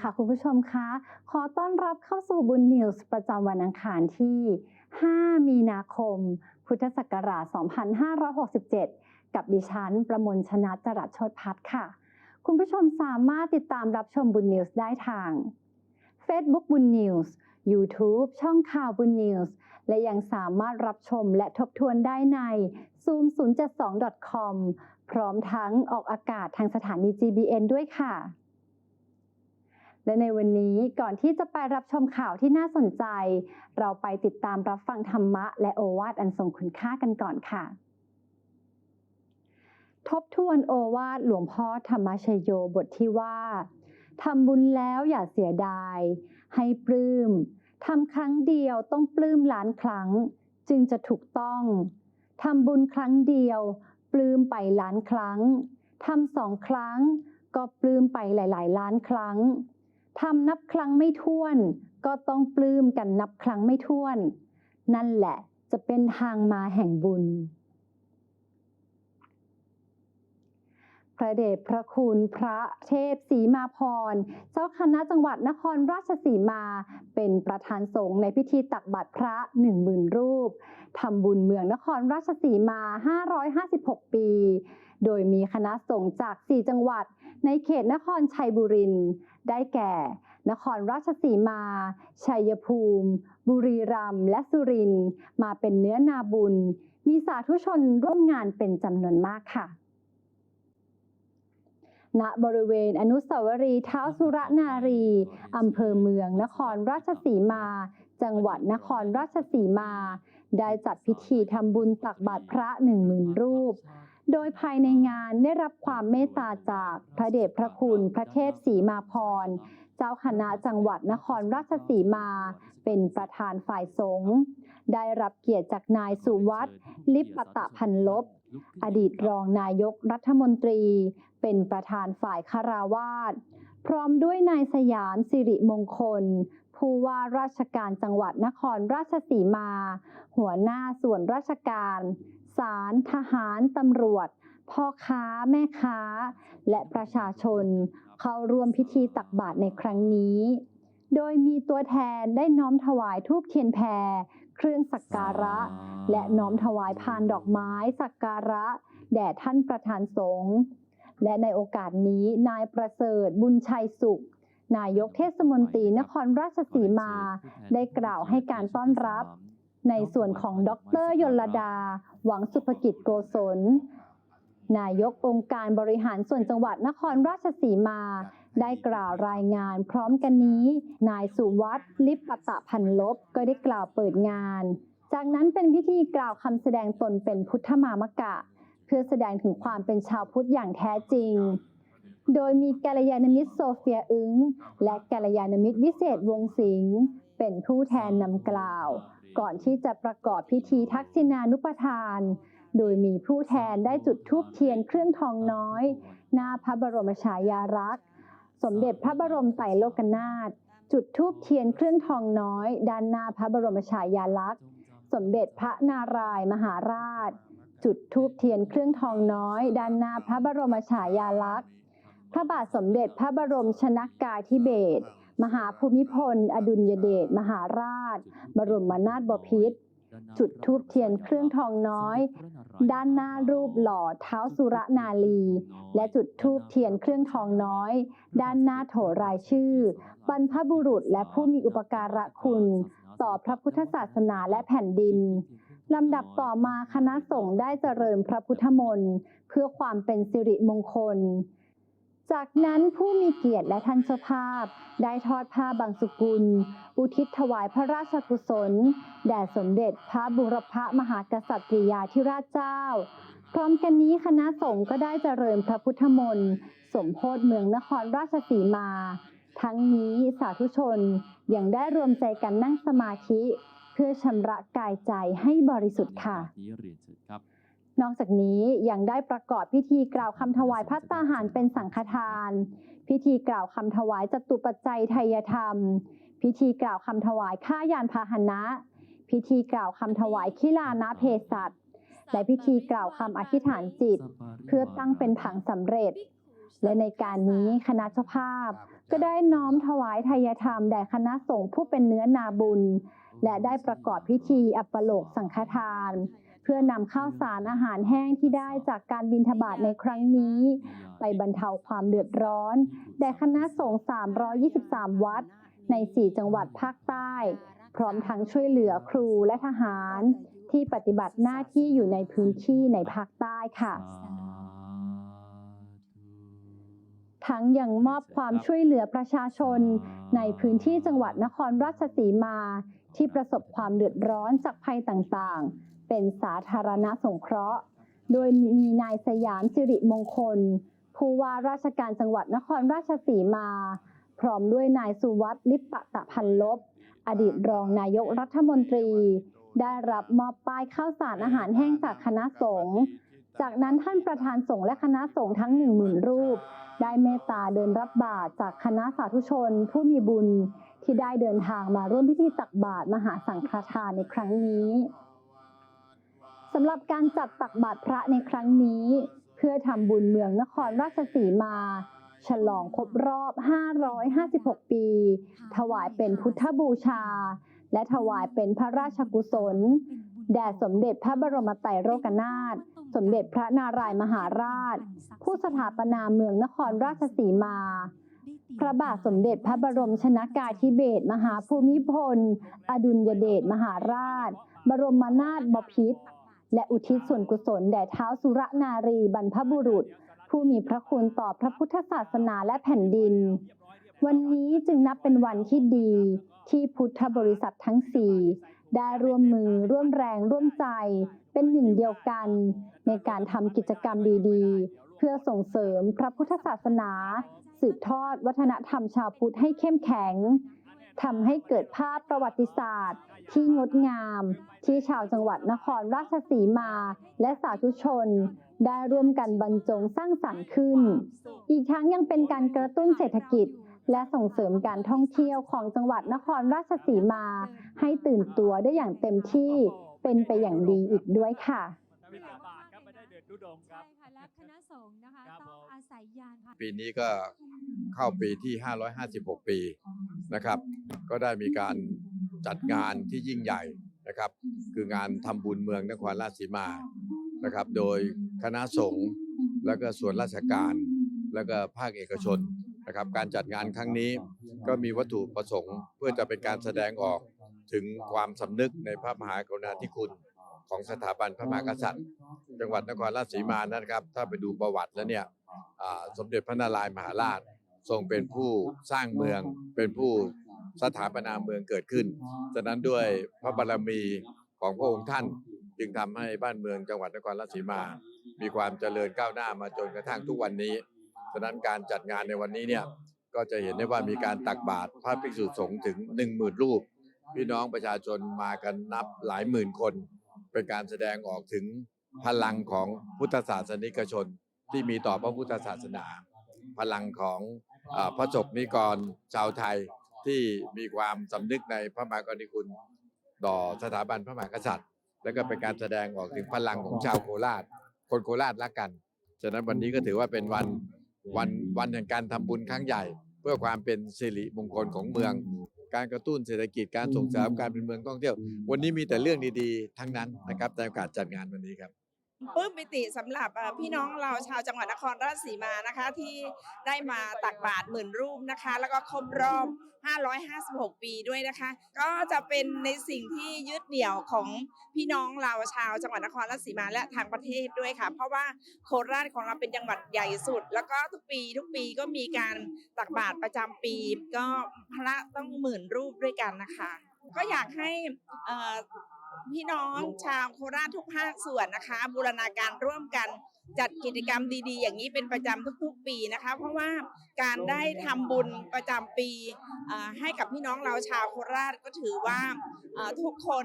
ค่ะคุณผู้ชมคะ ขอต้อนรับเข้าสู่บุญนิวส์ประจำวันอังคารที่ 5 มีนาคม พุทธศักราช 2567 กับดิฉัน ประมวลชนะจรัสโชตพัฒค่ะ คุณผู้ชมสามารถติดตามรับชมบุญนิวส์ได้ทาง Facebook บุญนิวส์ YouTube ช่องข่าวบุญนิวส์และยังสามารถรับชมและทบทวนได้ใน zoom072.com พร้อมทั้งออกอากาศทางสถานี GBN ด้วยค่ะ และในวันนี้ก่อนที่จะไปรับชมข่าวที่น่าสนใจ เราไปติดตามรับฟังธรรมะ และโอวาทอันทรงคุณค่ากันก่อนค่ะ ทบทวนโอวาทหลวงพ่อธรรมชโยบทที่ว่าทำบุญแล้วอย่าเสียดาย ให้ปลื้มทำครั้งเดียวต้องปลื้มล้านครั้ง จึงจะถูกต้องทำบุญครั้งเดียว ปลื้มไปล้านครั้งทำสองครั้ง ก็ปลื้มไปหลาย ๆ ล้านครั้ง ทำนับครั้งไม่ถ้วน ก็ต้องปลื้มกันนับครั้งไม่ถ้วน นั่นแหละจะเป็นทางมาแห่งบุญ พระเดชพระคุณพระเทพศรีมาพร เจ้าคณะจังหวัดนครราชสีมา เป็นประธานสงฆ์ในพิธีตักบาตรพระหนึ่งหมื่นรูปทำบุญเมืองนครราชสีมา 556 ปี โดยมีคณะสงฆ์จาก 4 จังหวัด ในเขตนครชัยบุรีได้แก่ นครราชสีมา ชัยภูมิ บุรีรัมย์และสุรินทร์มาเป็นเนื้อนาบุญ มีสาธุชนร่วมงานเป็นจำนวนมากค่ะณบริเวณอนุสาวรีย์เท้าสุรนารี อำเภอเมือง นครราชสีมา จังหวัดนครราชสีมา ได้จัดพิธีทำบุญตักบาตรพระหนึ่งหมื่นรูป โดยภายในงานได้รับความเมตตาจากพระเดชพระคุณ พระเทพศรีมาพร เจ้าคณะจังหวัดนครราชสีมา เป็นประธานฝ่ายสงฆ์ได้รับเกียรติจากนายสุวัตลิปปตะพันลบ อดีตรองนายกรัฐมนตรี เป็นประธานฝ่ายคาราวาสพร้อมด้วยนายสยามสิริมงคล ผู้ว่าราชการจังหวัดนครราชสีมา หัวหน้าส่วนราชการ ศาลทหารตำรวจ พ่อค้าแม่ค้า และประชาชน เข้าร่วมพิธีตักบาตรในครั้งนี้ โดยมีตัวแทนได้น้อมถวายทูบเทียนแพรเครื่องสักการะ และน้อมถวายพานดอกไม้สักการะ แด่ท่านประธานสงฆ์และในโอกาสนี้นายประเสริฐบุญชัยสุข นายกเทศมนตรีนครราชสีมา ได้กล่าวให้การต้อนรับ ในส่วนของดรยลดา หวังสุภกิจโกศล นายกองค์การบริหารส่วนจังหวัดนครราชสีมา ได้กล่าวรายงานพร้อมกันนี้ นายสุวัตลิปปตะพันลบก็ได้กล่าวเปิดงาน จากนั้นเป็นพิธีกล่าวคำแสดงตนเป็นพุทธมามกะ เพื่อแสดงถึงความเป็นชาวพุทธอย่างแท้จริง โดยมีกัลยาณมิตรโซเฟียอึ้งและกัลยาณมิตรวิเศษวงสิงห์เป็นผู้แทนนำกล่าว ก่อนที่จะประกอบพิธีทักษิณานุปทาน โดยมีผู้แทนได้จุดธูปเทียนเครื่องทองน้อย หน้าพระบรมฉายาลักษ์ สมเด็จพระบรมไตรโลกนาถจุดธูปเทียนเครื่องทองน้อย ด้านหน้าพระบรมฉายาลักษณ์ สมเด็จพระนารายมหาราช จุดธูปเทียนเครื่องทองน้อย ด้านหน้าพระบรมฉายาลักษณ์ พระบาทสมเด็จพระบรมชนกาธิเบศร มหาภูมิพล อดุลยเดชมหาราช บรมนาถบพิตรจุดธูปเทียนเครื่องทองน้อย ด้านหน้ารูปหล่อเท้าสุรนาลี และจุดธูปเทียนเครื่องทองน้อย ด้านหน้าโถรายชื่อ บรรพบุรุษและผู้มีอุปการะคุณ ต่อพระพุทธศาสนาและแผ่นดินลำดับต่อมาคณะสงฆ์ได้เจริญพระพุทธมนต์ เพื่อความเป็นสิริมงคล จากนั้นผู้มีเกียรติและท่านเจ้าภาพ ได้ทอดผ้าบางสุกุล อุทิศถวายพระราชกุศล แด่สมเด็จพระบุรพมหากษัตริยาธิราชเจ้า พร้อมกันนี้คณะสงฆ์ก็ได้เจริญพระพุทธมนต์สมโพธิเมืองนครราชสีมา ทั้งนี้สาธุชนยังได้รวมใจกันนั่งสมาธิ เพื่อชำระกายใจให้บริสุทธิ์ค่ะ นอกจากนี้ยังได้ประกอบพิธีกล่าวคำถวายพัตตาหารเป็นสังฆทาน พิธีกล่าวคำถวายจตุปัจจัยไทยธรรม พิธีกล่าวคำถวายข้ายานพาหนะ พิธีกล่าวคำถวายขิลานะเพศัตและพิธีกล่าวคำอธิษฐานจิต เพื่อตั้งเป็นผังสำเร็จ และในการนี้คณะเจ้าภาพ ก็ได้น้อมถวายทยธรรมแด่คณะสงฆ์ผู้เป็นเนื้อนาบุญ และได้ประกอบพิธีอัปโลกสังฆทาน เพื่อนำข้าวสารอาหารแห้งที่ได้จากการบินทบาทในครั้งนี้ ไปบรรเทาความเดือดร้อน แด่คณะสงฆ์323 วัด ใน 4 จังหวัดภาคใต้ พร้อมทั้งช่วยเหลือครูและทหารที่ปฏิบัติหน้าที่อยู่ในพื้นที่ในภาคใต้ค่ะทั้งยังมอบความช่วยเหลือประชาชน ในพื้นที่จังหวัดนครราชสีมา ที่ประสบความเดือดร้อนจากภัยต่างๆ เป็นสาธารณสงเคราะห์ โดยมีนายสยามสิริมงคล ผู้ว่าราชการจังหวัดนครราชสีมา พร้อมด้วยนายสุวัสดิ์ลิปปะตะพันลบ อดีตรองนายกรัฐมนตรี ได้รับมอบป้ายข้าวสารอาหารแห้งจากคณะสงฆ์จากนั้นท่านประธานสงฆ์และคณะสงฆ์ทั้งหนึ่งหมื่นรูป ได้เมตตาเดินรับบาตรจากคณะสาธุชน ผู้มีบุญที่ได้เดินทางมาร่วมพิธีตักบาตรมหาสังฆทานในครั้งนี้ สำหรับการจัดตักบาตรพระในครั้งนี้ เพื่อทำบุญเมืองนครราชสีมา ฉลองครบรอบ 556 ปี ถวายเป็นพุทธบูชา และถวายเป็นพระราชกุศล แด่สมเด็จพระบรมไตรโลกนาถสมเด็จพระนารายมหาราช ผู้สถาปนาเมืองนครราชสีมา พระบาทสมเด็จพระบรมชนากาธิเบศมหาภูมิพล อดุลยเดชมหาราช บรมนาถบพิตร และอุทิศส่วนกุศลแด่เท้าสุรนารีบรรพบุรุษ ผู้มีพระคุณต่อพระพุทธศาสนาและแผ่นดิน วันนี้จึงนับเป็นวันที่ดีที่พุทธบริษัททั้งสี่ได้ร่วมมือร่วมแรงร่วมใจเป็นหนึ่งเดียวกัน ในการทำกิจกรรมดีๆ เพื่อส่งเสริมพระพุทธศาสนา สืบทอดวัฒนธรรมชาวพุทธให้เข้มแข็งทำให้เกิดภาพประวัติศาสตร์ ที่งดงาม ที่ชาวจังหวัดนครราชสีมา และสาธุชน ได้ร่วมกันบรรจงสร้างสรรค์ขึ้น อีกทั้งยังเป็นการกระตุ้นเศรษฐกิจ และส่งเสริมการท่องเที่ยวของจังหวัดนครราชสีมา ให้ตื่นตัวได้อย่างเต็มที่เป็นไปอย่างดีอีกด้วยค่ะบิณฑบาตครับไม่ได้เดินทุดงค์คใช่รับค่ะและคณะสงฆ์นะคะครับต้องผมอาศัยยานพาหนะปีนี้ก็เข้าปีที่ 556 ปีนะครับ ก็ได้มีการ จัดงานที่ยิ่งใหญ่นะครับ คืองานทำบุญเมืองนครราชสีมานะครับ โดยคณะสงฆ์แล้วก็ส่วนราชการแล้วก็ภาคเอกชนนะครับ การจัดงานครั้งนี้ก็มีวัตถุประสงค์เพื่อจะเป็นการแสดงออกถึงความสำนึกในพระมหากรุณาธิคุณของสถาบันพระมหากษัตริย์ จังหวัดนครราชสีมานะครับ ถ้าไปดูประวัติแล้วเนี่ยสมเด็จพระนารายณ์มหาราชทรงเป็นผู้สร้างเมืองเป็นผู้ สถาปนาเมืองเกิดขึ้น ฉะนั้นด้วยพระบารมีของพระองค์ท่านจึงทำให้บ้านเมืองจังหวัดนครราชสีมา มีความเจริญก้าวหน้ามาจนกระทั่งทุกวันนี้ ฉะนั้นการจัดงานในวันนี้เนี่ยก็จะเห็นได้ว่ามีการตักบาตรพระภิกษุสงฆ์ถึงหนึ่งหมื่นรูป พี่น้องประชาชนมากันนับหลายหมื่นคน เป็นการแสดงออกถึงพลังของพุทธศาสนิกชนที่มีต่อพระพุทธศาสนา พลังของเออพระสงฆ์นิกรชาวไทย ที่มีความสำนึกในพระมหากรณิคุณต่อสถาบันพระมหากษัตริย์ แล้วก็เป็นการแสดงออกถึงพลังของชาวโคราช คนโคราชรักกัน ฉะนั้นวันนี้ก็ถือว่าเป็นวันวันวันแห่งการทำบุญครั้งใหญ่ เพื่อความเป็นสิริมงคลของเมือง การกระตุ้นเศรษฐกิจการส่งเสริมการเป็นเมืองท่องเที่ยว วันนี้มีแต่เรื่องดีๆ ทั้งนั้นนะครับในโอกาสจัดงานวันนี้ครับ ปลื้มปิติสำหรับพี่น้องเราชาวจังหวัดนครราชสีมานะคะ ที่ได้มาตักบาตรหมื่นรูปนะคะ แล้วก็ครบรอบ 556 ปีด้วยนะคะ ก็จะเป็นในสิ่งที่ยึดเหนี่ยวของพี่น้องเราชาวจังหวัดนครราชสีมาและทางประเทศด้วยค่ะ เพราะว่าโคราชของเราเป็นจังหวัดใหญ่สุด แล้วก็ทุกปีทุกปีก็มีการตักบาตรประจำปี ก็พระต้องหมื่นรูปด้วยกันนะคะ ก็อยากให้อ่อ พี่น้องชาวโคราชทุกภาคส่วนนะคะ บูรณาการร่วมกันจัดกิจกรรมดีๆ อย่างนี้เป็นประจำทุกๆปีนะคะ เพราะว่าการได้ทำบุญประจำปีให้กับพี่น้องเราชาวโคราชก็ถือว่าทุกคน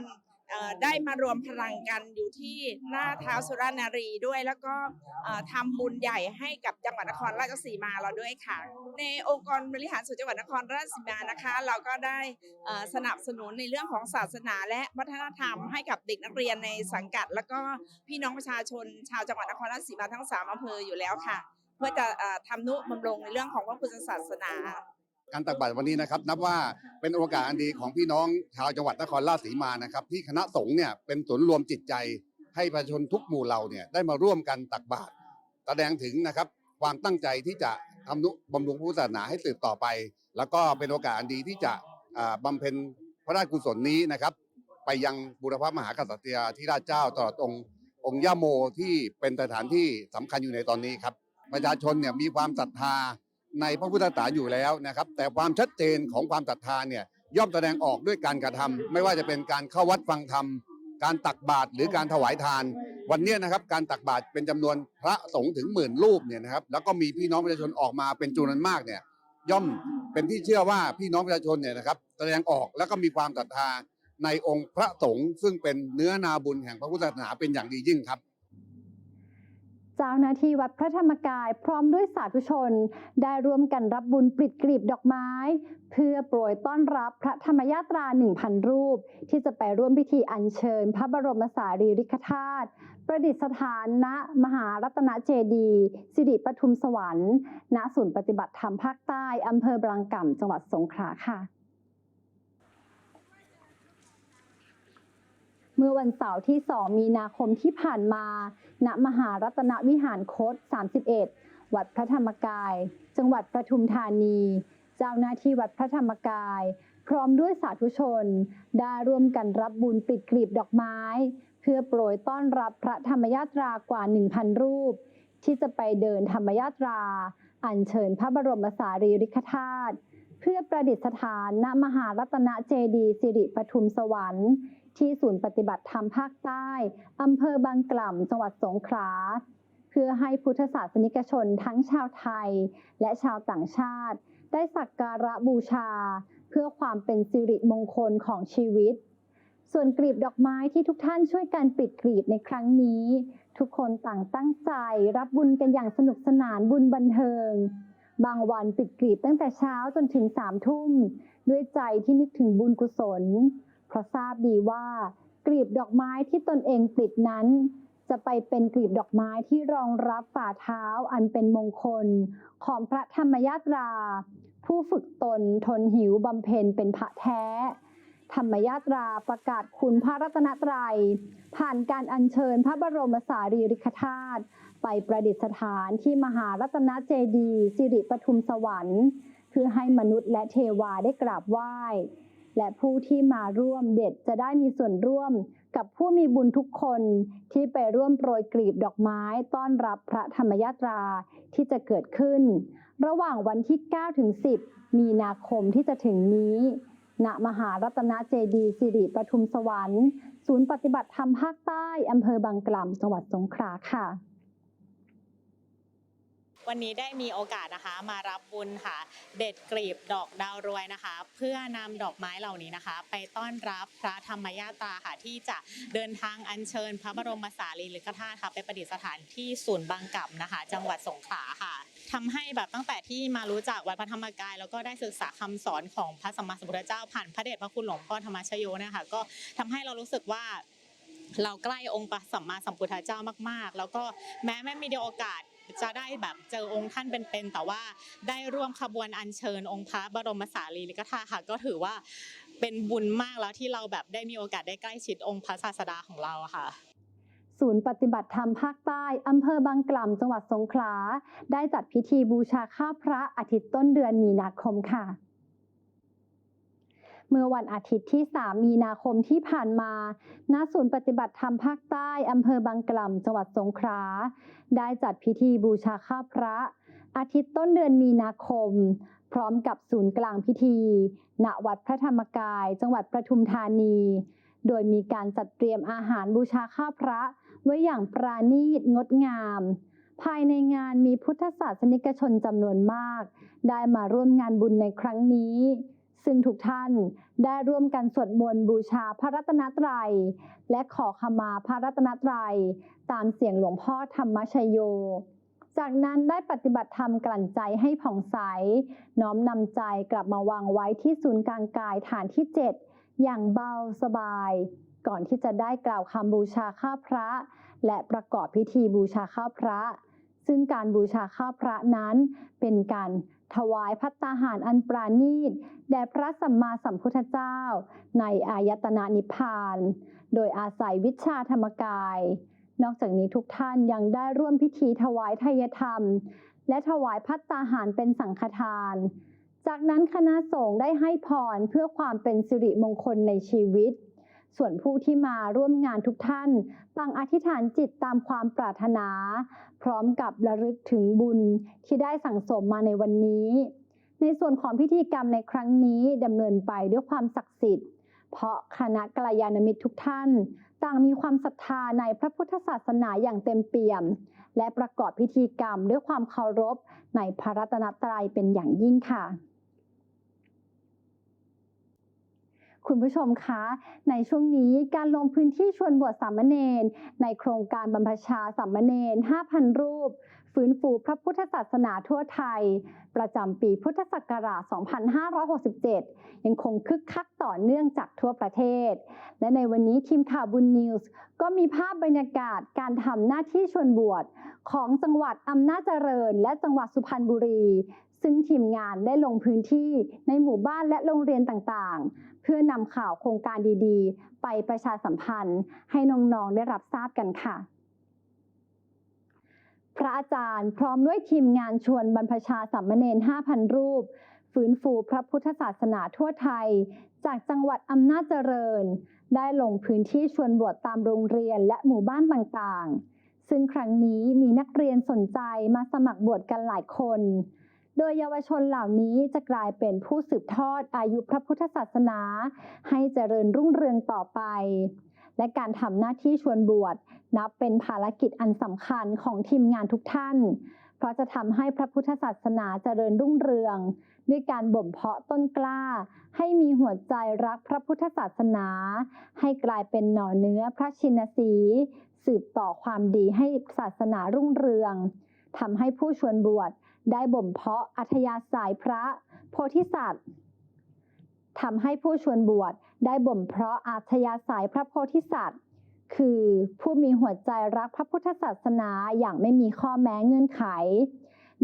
ได้มารวมพลังกันอยู่ที่หน้าเท้าสุรานารีด้วย แล้วก็ทำบุญใหญ่ให้กับจังหวัดนครราชสีมาเราด้วยค่ะ ในองค์กรบริหารส่วนจังหวัดนครราชสีมานะคะ เราก็ได้สนับสนุนในเรื่องของศาสนาและวัฒนธรรมให้กับเด็กนักเรียนในสังกัด แล้วก็พี่น้องประชาชนชาวจังหวัดนครราชสีมาทั้งสามอำเภออยู่แล้วค่ะ เพื่อจะทำนุบำรุงในเรื่องของพระพุทธศาสนา การตักบาตรวันนี้นะครับ นับว่าเป็นโอกาสอันดีของพี่น้องชาวจังหวัดนครราชสีมานะครับ ที่คณะสงฆ์เนี่ยเป็นศูนย์รวมจิตใจ ให้ประชาชนทุกหมู่เหล่าเนี่ยได้มาร่วมกันตักบาตรแสดงถึงนะครับความตั้งใจที่จะทำนุบำรุงพุทธศาสนาให้สืบต่อไป แล้วก็เป็นโอกาสอันดีที่จะบำเพ็ญพระราชกุศลนี้นะครับ ไปยังบุรพมหากษัตริยาธิราชเจ้าตลอดองค์องค์ย่าโมที่เป็นสถานที่สำคัญอยู่ในตอนนี้ครับ ประชาชนเนี่ยมีความศรัทธา ในพระพุทธศาสนาอยู่แล้วนะครับ แต่ความชัดเจนของความศรัทธาเนี่ยย่อมแสดงออกด้วยการกระทำไม่ว่าจะเป็นการเข้าวัดฟังธรรม การตักบาตรหรือการถวายทาน วันเนี้ยนะครับการตักบาตรเป็นจำนวนพระสงฆ์ถึงหมื่นรูปเนี่ยนะครับแล้วก็มีพี่น้องประชาชนออกมาเป็นจำนวนมากเนี่ยย่อมเป็นที่เชื่อว่าพี่น้องประชาชนเนี่ยนะครับแสดงออกแล้วก็มีความศรัทธาในองค์พระสงฆ์ซึ่งเป็นเนื้อนาบุญแห่งพระพุทธศาสนาเป็นอย่างดียิ่งครับ เจ้าหน้าที่วัดพระธรรมกายพร้อมด้วยสาธุชน ได้ร่วมกันรับบุญปลิดกลีบดอกไม้ เพื่อโปรยต้อนรับพระธรรมยาตรา 1,000 รูป ที่จะไปร่วมพิธีอัญเชิญ พระบรมสารีริกธาตุประดิษฐานณมหารัตนเจดีย์สิริปทุมสวรรค์ณศูนย์ปฏิบัติธรรมภาคใต้อำเภอบางก่ำจังหวัดสงขลาค่ะ เมื่อวันเสาร์ที่ 2 มีนาคมที่ผ่านมา ณ มหารัตนวิหารโคต31 วัดพระธรรมกาย จังหวัดปทุมธานี เจ้าหน้าที่วัดพระธรรมกาย พร้อมด้วยสาธุชน ได้ร่วมกันรับบุญปิดกลีบดอกไม้ เพื่อโปรยต้อนรับพระธรรมยาตรากว่า 1,000 รูป ที่จะไปเดินธรรมยาตรา อัญเชิญพระบรมสารีริกธาตุเพื่อประดิษฐานณมหารัตนเจดีสิริปทุมสวรรค์ ที่ศูนย์ปฏิบัติธรรมภาคใต้อำเภอบางกล่ำจังหวัดสงขลาเพื่อให้พุทธศาสนิกชนทั้งชาวไทย และชาวต่างชาติ ได้สักการะบูชา เพื่อความเป็นสิริมงคลของชีวิต ส่วนกลีบดอกไม้ที่ทุกท่านช่วยกันปิดกลีบในครั้งนี้ ทุกคนต่างตั้งใจรับบุญกันอย่างสนุกสนานบุญบันเทิง บางวันปิดกลีบตั้งแต่เช้าจนถึงสามทุ่ม ด้วยใจที่นึกถึงบุญกุศล เพราะทราบดีว่ากลีบดอกไม้ที่ตนเองปิดนั้น จะไปเป็นกลีบดอกไม้ที่รองรับฝ่าเท้าอันเป็นมงคล ของพระธรรมยาตรา ผู้ฝึกตนทนหิวบำเพ็ญเป็นพระแท้ ธรรมยาตราประกาศคุณพระรัตนตรัย ผ่านการอัญเชิญพระบรมสารีริกธาตุไปประดิษฐานที่มหารัตนเจดีสิริปทุมสวรรค์ เพื่อให้มนุษย์และเทวาได้กราบไหว้ และผู้ที่มาร่วมเด็ดจะได้มีส่วนร่วมกับผู้มีบุญทุกคนที่ไปร่วมโปรยกลีบดอกไม้ต้อนรับพระธรรมยาตราที่จะเกิดขึ้น ระหว่างวันที่ 9 ถึง 10 มีนาคมที่จะถึงนี้ ณ มหารัตนเจดีสิริปทุมสวรรค์ ศูนย์ปฏิบัติธรรมภาคใต้อำเภอบางกล่ำจังหวัดสงขลาค่ะ วันนี้ได้มีโอกาสนะคะ มารับบุญค่ะ เด็ดกลีบดอกดาวรวยนะคะ เพื่อนำดอกไม้เหล่านี้นะคะ ไปต้อนรับพระธรรมยาตราค่ะ ที่จะเดินทางอัญเชิญ พระบรมสารีริกธาตุค่ะไปประดิษฐานที่ศูนย์บางกล่ำนะคะ จังหวัดสงขลาค่ะทำให้แบบตั้งแต่ที่มารู้จักวัดพระธรรมกาย แล้วก็ได้ศึกษาคำสอนของพระสัมมาสัมพุทธเจ้าผ่านพระเดชพระคุณหลวงพ่อธรรมชโยนะคะก็ทำให้เรารู้สึกว่าเราใกล้องค์พระสัมมาสัมพุทธเจ้ามาก ๆ แล้วก็แม้ไม่มีโอกาส จะได้แบบเจอองค์ท่านเป็นๆแต่ว่าได้ร่วมขบวนอัญเชิญองค์พระบรมสารีริกธาตุค่ะก็ถือว่าเป็นบุญมากแล้วที่เราแบบได้มีโอกาสได้ใกล้ชิดองค์พระศาสดาของเราค่ะศูนย์ปฏิบัติธรรมภาคใต้อำเภอบางกล่ำจังหวัดสงขลา ได้จัดพิธีบูชาข้าพระอาทิตย์ต้นเดือนมีนาคมค่ะ เมื่อวันอาทิตย์ที่ 3 มีนาคมที่ผ่านมา ณ ศูนย์ปฏิบัติธรรมภาคใต้อำเภอบางกล่ำจังหวัดสงขลา ได้จัดพิธีบูชาข้าพระ อาทิตย์ต้นเดือนมีนาคม พร้อมกับศูนย์กลางพิธี ณ วัดพระธรรมกาย จังหวัดปทุมธานี โดยมีการจัดเตรียมอาหารบูชาข้าพระ ไว้อย่างปราณีตงดงามภายในงานมีพุทธศาสนิกชนจำนวนมาก ได้มาร่วมงานบุญในครั้งนี้ ซึ่งทุกท่านได้ร่วมกันสวดมนต์บูชาพระรัตนตรัย และขอขมาพระรัตนตรัย ตามเสียงหลวงพ่อธรรมชโย จากนั้นได้ปฏิบัติธรรมกลั่นใจให้ผ่องใส น้อมนำใจกลับมาวางไว้ที่ศูนย์กลางกายฐานที่ 7 อย่างเบาสบาย ก่อนที่จะได้กล่าวคำบูชาข้าพระ และประกอบพิธีบูชาข้าพระ ซึ่งการบูชาข้าพระนั้นเป็นการถวายพัตตาหารอันปราณีตแด่พระสัมมาสัมพุทธเจ้า ในอายตนะนิพพาน โดยอาศัยวิชาธรรมกาย นอกจากนี้ทุกท่านยังได้ร่วมพิธีถวายทายธรรม และถวายพัตตาหารเป็นสังฆทาน จากนั้นคณะสงฆ์ได้ให้พรเพื่อความเป็นสิริมงคลในชีวิต ส่วนผู้ที่มาร่วมงานทุกท่านต่างอธิษฐานจิตตามความปรารถนา พร้อมกับระลึกถึงบุญที่ได้สั่งสมมาในวันนี้ ในส่วนของพิธีกรรมในครั้งนี้ดำเนินไปด้วยความศักดิ์สิทธิ์ เพราะคณะกัลยาณมิตรทุกท่าน ต่างมีความศรัทธาในพระพุทธศาสนาอย่างเต็มเปี่ยม และประกอบพิธีกรรมด้วยความเคารพในพระรัตนตรัยเป็นอย่างยิ่งค่ะ คุณผู้ชมคะ ในช่วงนี้การลงพื้นที่ชวนบวชสามเณรในโครงการบรรพชาสามเณร 5,000 รูป ฟื้นฟูพระพุทธศาสนาทั่วไทย ประจำปีพุทธศักราช 2567 ยังคงคึกคักต่อเนื่องจากทั่วประเทศ และในวันนี้ทีมข่าวบุญนิวส์ก็มีภาพบรรยากาศการทำหน้าที่ชวนบวชของจังหวัดอำนาจเจริญ และจังหวัดสุพรรณบุรีซึ่งทีมงานได้ลงพื้นที่ในหมู่บ้านและโรงเรียนต่างๆ พื่อนำข่าวโครงการดีๆ ไปประชาสัมพันธ์ ให้น้องๆได้รับทราบกันค่ะ พระอาจารย์พร้อมด้วยทีมงานชวนบรรพชาสัมมเนร5,000 รูป ฟื้นฟูพระพุทธศาสนาทั่วไทย จากจังหวัดอำนาจเจริญ ได้ลงพื้นที่ชวนบวชตามโรงเรียนและหมู่บ้านต่างๆ ซึ่งครั้งนี้มีนักเรียนสนใจมาสมัครบวชกันหลายคน โดยเยาวชนเหล่านี้จะกลายเป็นผู้สืบทอดอายุพระพุทธศาสนา ให้เจริญรุ่งเรืองต่อไป และการทำหน้าที่ชวนบวชนับเป็นภารกิจอันสำคัญของทีมงานทุกท่าน เพราะจะทำให้พระพุทธศาสนาเจริญรุ่งเรือง ด้วยการบ่มเพาะต้นกล้า ให้มีหัวใจรักพระพุทธศาสนา ให้กลายเป็นหน่อเนื้อพระชินสี สืบต่อความดีให้ศาสนารุ่งเรืองทำให้ผู้ชวนบวช ได้บ่มเพาะอัธยาศัยพระ โพธิสัตว์ทำให้ผู้ชวนบวชได้บ่มเพาะอัธยาศัยพระโพธิสัตว์ คือผู้มีหัวใจรักพระพุทธศาสนาอย่างไม่มีข้อแม้เงื่อนไข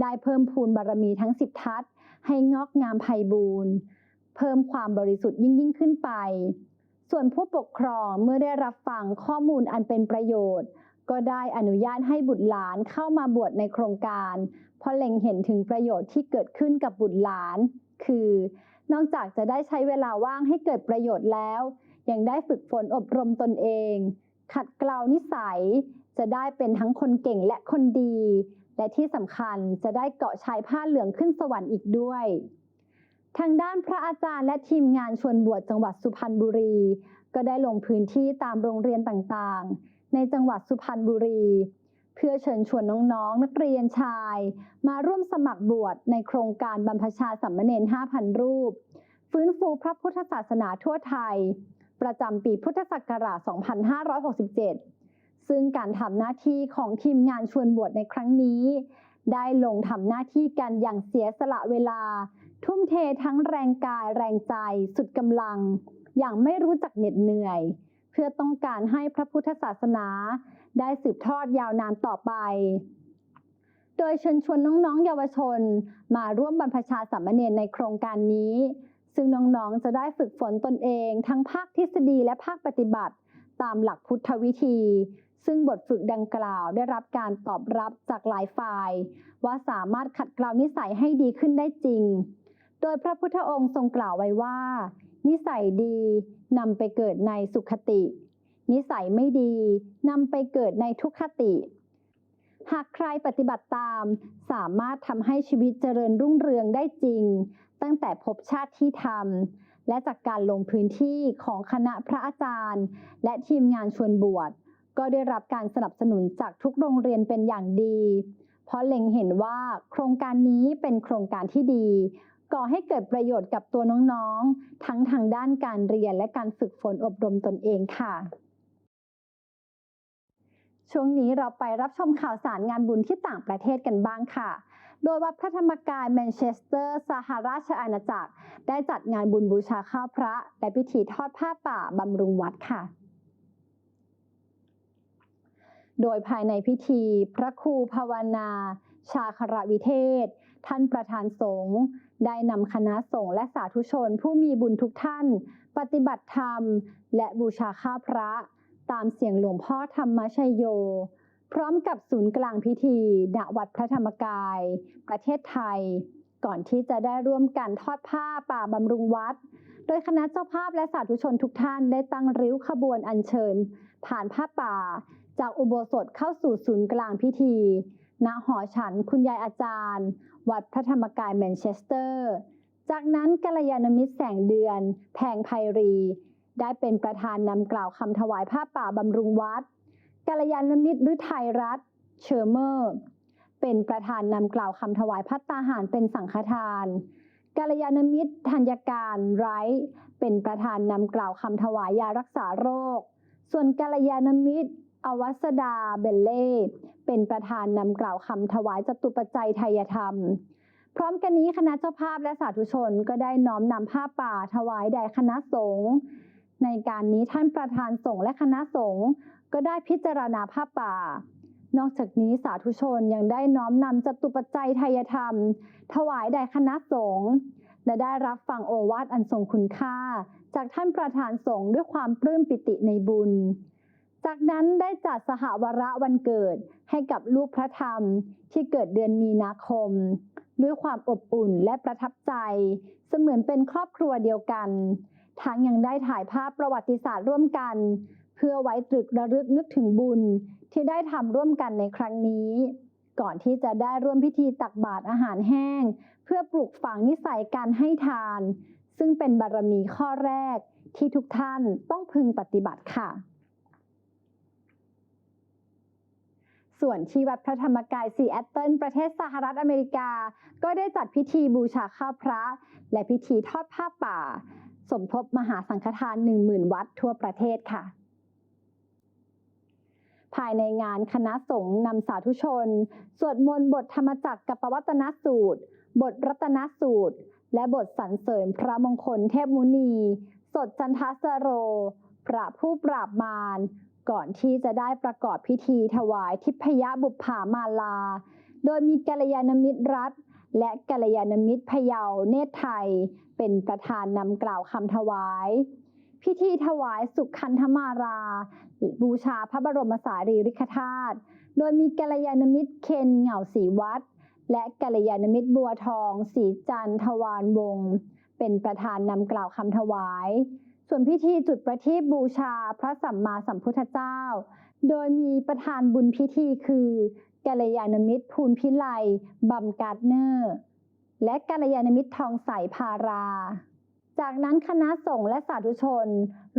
ได้เพิ่มพูนบารมีทั้งสิบทัศให้งอกงามไพบูรณ์เพิ่มความบริสุทธิ์ยิ่งยิ่งขึ้นไป ส่วนผู้ปกครองเมื่อได้รับฟังข้อมูลอันเป็นประโยชน์ ก็ได้อนุญาตให้บุตรหลานเข้ามาบวชในโครงการ ราะเล็งเห็นถึงประโยชน์ที่เกิดขึ้นกับบุตรหลาน คือนอกจากจะได้ใช้เวลาว่างให้เกิดประโยชน์แล้ว ยังได้ฝึกฝนอบรมตนเอง ขัดเกลานิสัย จะได้เป็นทั้งคนเก่งและคนดี และที่สำคัญจะได้เกาะชายผ้าเหลืองขึ้นสวรรค์อีกด้วย ทางด้านพระอาจารย์และทีมงานชวนบวชจังหวัดสุพรรณบุรี ก็ได้ลงพื้นที่ตามโรงเรียนต่างๆ ในจังหวัดสุพรรณบุรี เพื่อเชิญชวนน้องๆนักเรียนชาย มาร่วมสมัครบวชในโครงการบรรพชาสัมมเนร5,000 รูป ฟื้นฟูพระพุทธศาสนาทั่วไทย ประจำปีพุทธศักราช 2567 ซึ่งการทำหน้าที่ของทีมงานชวนบวชในครั้งนี้ ได้ลงทำหน้าที่กันอย่างเสียสละเวลา ทุ่มเททั้งแรงกายแรงใจ สุดกำลัง อย่างไม่รู้จักเหน็ดเหนื่อย เพื่อต้องการให้พระพุทธศาสนา ได้สืบทอดยาวนานต่อไป โดยเชิญชวนน้องๆ เยาวชน มาร่วมบรรพชาสามเณรในโครงการนี้ ซึ่งน้องๆ จะได้ฝึกฝนตนเอง ทั้งภาคทฤษฎีและภาคปฏิบัติ ตามหลักพุทธวิธี ซึ่งบทฝึกดังกล่าวได้รับการตอบรับจากหลายฝ่าย ว่าสามารถขัดเกลานิสัยให้ดีขึ้นได้จริง โดยพระพุทธองค์ทรงกล่าวไว้ว่า นิสัยดีนำไปเกิดในสุขติ นิสัยไม่ดีนำไปเกิดในทุกขติ หากใครปฏิบัติตาม สามารถทำให้ชีวิตเจริญรุ่งเรืองได้จริง ตั้งแต่พบชาติที่ทำและจากการลงพื้นที่ของคณะพระอาจารย์ และทีมงานชวนบวชก็ได้รับการสนับสนุนจากทุกโรงเรียนเป็นอย่างดี เพราะเล็งเห็นว่าโครงการนี้เป็นโครงการที่ดี ก่อให้เกิดประโยชน์กับตัวน้องๆ ทั้งทางด้านการเรียนและการฝึกฝนอบรมตนเองค่ะ ช่วงนี้เราไปรับชมข่าวสารงานบุญที่ต่างประเทศกันบ้างค่ะ โดยวัดพระธรรมกายแมนเชสเตอร์สหราชอาณาจักร ได้จัดงานบุญบูชาข้าวพระ และพิธีทอดผ้าป่าบำรุงวัดค่ะโดยภายในพิธี พระครูภาวนา ชาครวิเทศ ท่านประธานสงฆ์ได้นำคณะสงฆ์และสาธุชนผู้มีบุญทุกท่าน ปฏิบัติธรรม และบูชาข้าพระ ตามเสียงหลวงพ่อธรรมชัยโย พร้อมกับศูนย์กลางพิธีณวัดพระธรรมกาย ประเทศไทย ก่อนที่จะได้ร่วมกันทอดผ้าป่าบำรุงวัด โดยคณะเจ้าภาพและสาธุชนทุกท่านได้ตั้งริ้วขบวนอัญเชิญ ผ่านผ้าป่า จากอุโบสถเข้าสู่ศูนย์กลางพิธีณหอฉันคุณยายอาจารย์ วัดพระธรรมกายแมนเชสเตอร์ จากนั้นกัลยาณมิตรแสงเดือน แพงไพรี ได้เป็นประธานนำกล่าวคำถวายผ้าป่าบำรุงวัดกัลยาณมิตรฤทัยรัตเชอร์เมอร์ เป็นประธานนำกล่าวคำถวายพัตตาหารเป็นสังฆทานกัลยาณมิตรธัญการไรท์เป็นประธานนำกล่าวคำถวายยารักษาโรค ส่วนกัลยาณมิตร อวัสดาเบลเล่ เป็นประธานนำกล่าวคำถวายจตุปัจจัยไทยธรรม พร้อมกันนี้คณะเจ้าภาพและสาธุชนก็ได้น้อมนำผ้าป่าถวายแด่คณะสงฆ์ ในการนี้ท่านประธานสงฆ์และคณะสงฆ์ก็ได้พิจารณาผ้าป่า นอกจากนี้สาธุชนยังได้น้อมนำจตุปัจจัยไทยธรรม ถวายแด่คณะสงฆ์และได้รับฟังโอวาทอันทรงคุณค่า จากท่านประธานสงฆ์ด้วยความปลื้มปิติในบุญ จากนั้นได้จัดสหวระวันเกิดให้กับลูกพระธรรมที่เกิดเดือนมีนาคม ด้วยความอบอุ่นและประทับใจ เสมือนเป็นครอบครัวเดียวกัน ทั้งยังได้ถ่ายภาพประวัติศาสตร์ร่วมกัน เพื่อไว้ตรึกระลึกนึกถึงบุญที่ได้ทำร่วมกันในครั้งนี้ ก่อนที่จะได้ร่วมพิธีตักบาตรอาหารแห้ง เพื่อปลูกฝังนิสัยการให้ทาน ซึ่งเป็นบารมีข้อแรกที่ทุกท่านต้องพึงปฏิบัติค่ะ ส่วนที่วัดพระธรรมกายซีแอตเทิลประเทศสหรัฐอเมริกา ก็ได้จัดพิธีบูชาข้าวพระ และพิธีทอดผ้าป่า สมทบมหาสังฆทาน 10,000 วัดทั่วประเทศค่ะ ภายในงานคณะสงฆ์นำสาธุชน สวดมนต์บทธรรมจักรกับปวัตนสูตร บทรัตนสูตร และบทสรรเสริญพระมงคลเทพมุนี สดจันทสโร พระผู้ปราบมารก่อนที่จะได้ประกอบพิธีถวายทิพยบุปผามาลา โดยมีกัลยาณมิตรรัฐ และกัลยาณมิตรพยาวเนตรไทย เป็นประธานนำกล่าวคำถวาย พิธีถวายสุขันธมารา บูชาพระบรมสารีริกธาตุโดยมีกัลยาณมิตรเคนเหงาศรีวัดและกัลยาณมิตรบัวทองศรีจันทวานวงศ์เป็นประธานนำกล่าวคำถวาย ส่วนพิธีจุดประทีปบูชาพระสัมมาสัมพุทธเจ้า โดยมีประธานบุญพิธีคือ กัลยาณมิตรภูลพิไลบัมการ์ดเนอร์ และกัลยาณมิตรทองใสพารา จากนั้นคณะสงฆ์และสาธุชน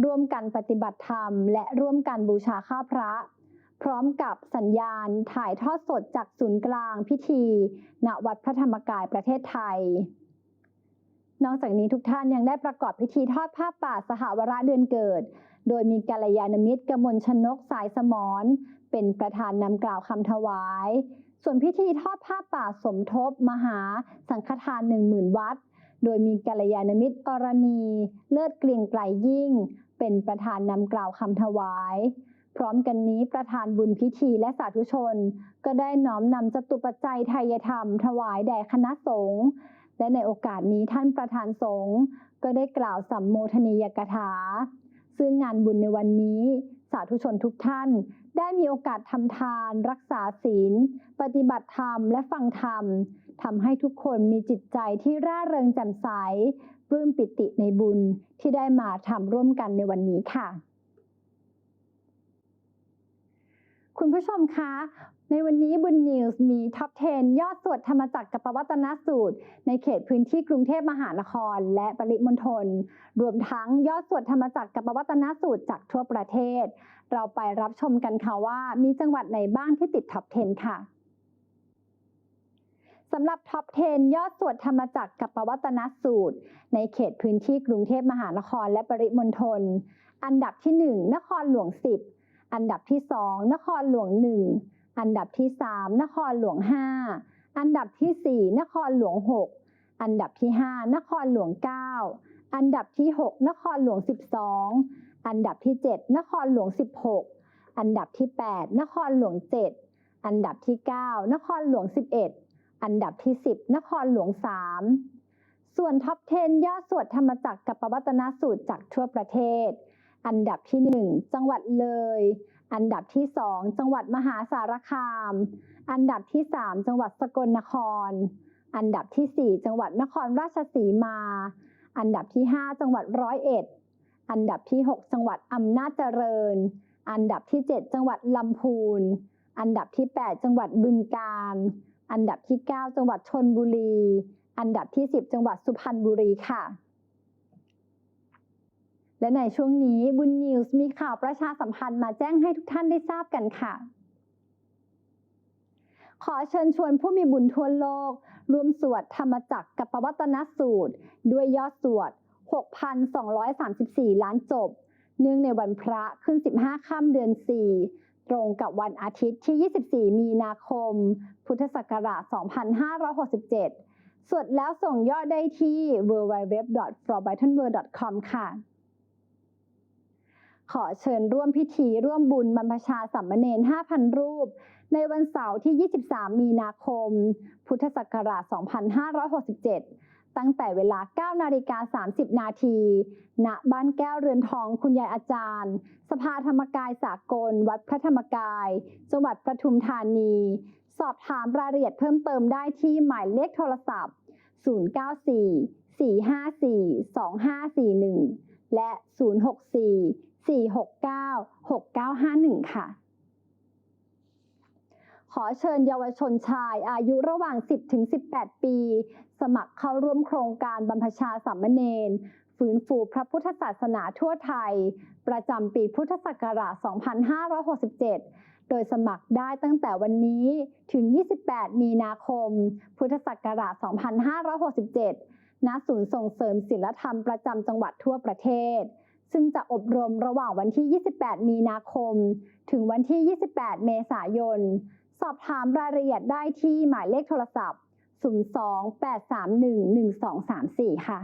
ร่วมกันปฏิบัติธรรม และร่วมกันบูชาข้าพระ พร้อมกับสัญญาณถ่ายทอดสดจากศูนย์กลางพิธี ณ วัดพระธรรมกายประเทศไทย นอกจากนี้ทุกท่านยังได้ประกอบพิธีทอดผ้าป่าสหวระเดือนเกิด โดยมีกัลยาณมิตรกมลชนกสายสมรเป็นประธานนำกล่าวคำถวาย ส่วนพิธีทอดผ้าป่าสมทบ มหาสังฆทานหนึ่งหมื่นวัด โดยมีกัลยาณมิตรอรณี เลิศเกรียงไกลยิ่ง เป็นประธานนำกล่าวคำถวาย พร้อมกันนี้ประธานบุญพิธีและสาธุชน ก็ได้น้อมนำจตุปัจจัยไทยธรรม ถวายแด่คณะสงฆ์และในโอกาสนี้ท่านประธานสงฆ์ก็ได้กล่าวสัมโมทนียกถา ซึ่งงานบุญในวันนี้ สาธุชนทุกท่าน ได้มีโอกาสทำทาน รักษาศีล ปฏิบัติธรรมและฟังธรรมทำให้ทุกคนมีจิตใจที่ร่าเริงแจ่มใสปลื้มปิติในบุญที่ได้มาทำร่วมกันในวันนี้ค่ะ คุณผู้ชมคะ ในวันนี้บุญนิวส์มีท็อป 10 ยอดสวดธรรมจักรกับปวัตนสูตร ในเขตพื้นที่กรุงเทพมหานคร และปริมณฑลรวมทั้งยอดสวดธรรมจักรกับปวัตนสูตรจากทั่วประเทศ เราไปรับชมกันค่ะว่ามีจังหวัดไหนบ้างที่ติดท็อป 10 ค่ะสำหรับท็อป 10 ยอดสวดธรรมจักรกับปวัตนสูตร ในเขตพื้นที่กรุงเทพมหานครและปริมณฑลอันดับที่ 1 นครหลวง 10 อันดับที่ 2 นครหลวง 1 อันดับที่ 3 นครหลวง 5 อันดับที่ 4 นครหลวง 6 อันดับที่ 5 นครหลวง 9 อันดับที่ 6 นครหลวง 12 อันดับที่ 7 นครหลวง 16 อันดับที่ 8 นครหลวง 7 อันดับที่ 9 นครหลวง 11 อันดับที่ 10 นครหลวง 3 ส่วนท็อป 10 ยอดสวดธรรมจักรกับปวัตนสูตรจากทั่วประเทศ อันดับที่ 1 จังหวัดเลย อันดับที่ 2 จังหวัดมหาสารคาม อันดับที่ 3 จังหวัดสกลนคร อันดับที่ 4 จังหวัดนครราชสีมา อันดับที่ 5 จังหวัดร้อยเอ็ด อันดับที่ 6 จังหวัดอำนาจเจริญ อันดับที่ 7 จังหวัดลำพูน อันดับที่ 8 จังหวัดบึงกาฬ อันดับที่ 9 จังหวัดชนบุรี อันดับที่ 10 จังหวัดสุพรรณบุรีค่ะ และในช่วงนี้บุญนิวส์มีข่าวประชาสัมพันธ์มาแจ้งให้ทุกท่านได้ทราบกันค่ะ ขอเชิญชวนผู้มีบุญทั่วโลกรวมสวดธรรมจักรกับปวัตนสูตร ด้วยยอดสวด 6,234 ล้านจบ เนื่องในวันพระขึ้น 15 ค่ำเดือน 4 ตรงกับวันอาทิตย์ที่ 24 มีนาคม พุทธศักราช 2567 สวดแล้วส่งยอดได้ที่ www.frobitonworld.com ค่ะ ขอเชิญร่วมพิธีร่วมบุญบรรพชาสัมมเนร5,000 รูป ในวันเสาร์ที่ 23 มีนาคม พุทธศักราช 2567 ตั้งแต่เวลา 9 นาฬิกา 30 นาที ณ บ้านแก้วเรือนทองคุณยายอาจารย์ สภาธรรมกายสากล วัดพระธรรมกาย จังหวัดปทุมธานี สอบถามรายละเอียดเพิ่มเติมได้ที่หมายเลขโทรศัพท์ 094 454 2541 และ 064 469 6951 ค่ะ ขอเชิญเยาวชนชายอายุระหว่าง 10-18 ปี สมัครเข้าร่วมโครงการบรรพชาสามเณรฟื้นฟูพระพุทธศาสนาทั่วไทย ประจำปีพุทธศักราช 2567 โดยสมัครได้ตั้งแต่วันนี้ถึง 28 มีนาคม พุทธศักราช 2567 ณ ศูนย์ส่งเสริมศิลธรรมประจำจังหวัดทั่วประเทศ ซึ่งจะอบรมระหว่างวันที่ 28 มีนาคม ถึงวันที่ 28 เมษายน สอบถามรายละเอียดได้ที่หมายเลขโทรศัพท์ 02-831-1234 ค่ะ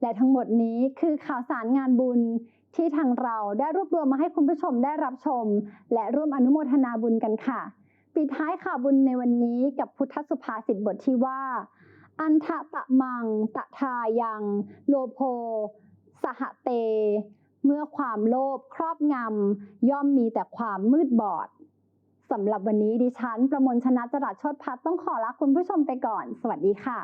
และทั้งหมดนี้คือข่าวสารงานบุญที่ทางเราได้รวบรวมมาให้คุณผู้ชมได้รับชม และร่วมอนุโมทนาบุญกันค่ะ ปิดท้ายข่าวบุญในวันนี้กับพุทธสุภาษิตบทที่ว่า อันทะตะมัง ตะทายัง โลโพ สหเต เมื่อความโลภครอบงำ ย่อมมีแต่ความมืดบอดสำหรับวันนี้ดิฉัน ประมวลชนะจรัสชดพัฒน์ต้องขอลาคุณผู้ชมไปก่อน สวัสดีค่ะ